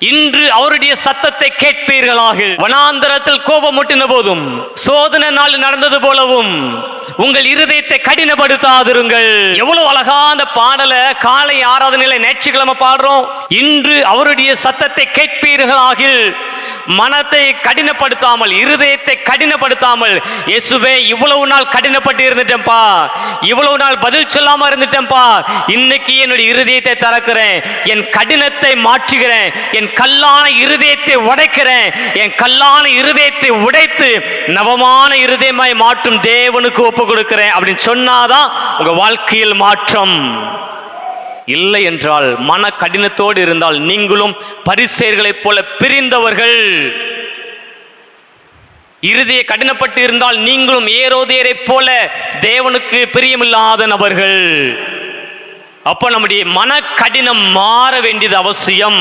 இன்று அவருடைய சத்தத்தை கேட்பீர்களாக வனாந்தரத்தில் கோபம் முட்டின போதும் சோதனை நாள் நடந்தது போலவும் உங்கள் இருதயத்தை கடினப்படுத்தாதிருங்கள். எவ்வளவு அழகா அந்த பாடலை காலை ஆராதனையில ஞாயிற்றுக்கிழமை பாடுறோம். இன்று அவருடைய சத்தத்தை கேட்பீர்களாக மனத்தை கடினப்படுத்தாமல் இருதயத்தை கடினப்படுத்தாமல் இயேசுவே இவ்வளவு நாள் கடினப்பட்டு இருந்துட்டேன்ப்பா. இவ்வளவு நாள் பதில் சொல்லாம இருந்துட்டேன்ப்பா. இன்னைக்கு என்னுடைய இருதயத்தை திறக்கிறேன். என் கடினத்தை மாற்றுகிறேன். என் கல்லான இருதயத்தை உடைக்கிறேன். என் கல்லான இருதயத்தை உடைத்து நவமான இருதயமாய் மாற்றும் தேவனுக்கு ஒப்பு கொடுக்கிறேன். அப்படின்னு சொன்னாதான் உங்க வாழ்க்கையில் மாற்றம். இல்லை என்றால் மன கடினத்தோடு இருந்தால் நீங்களும் பரிசேர்களைப் போல பிரிந்தவர்கள். இறுதியை கடினப்பட்டு இருந்தால் நீங்களும் ஏரோதியரை போல தேவனுக்கு பிரியமில்லாத நபர்கள். அப்ப நம்முடைய மன கடினம் மாற வேண்டியது அவசியம்.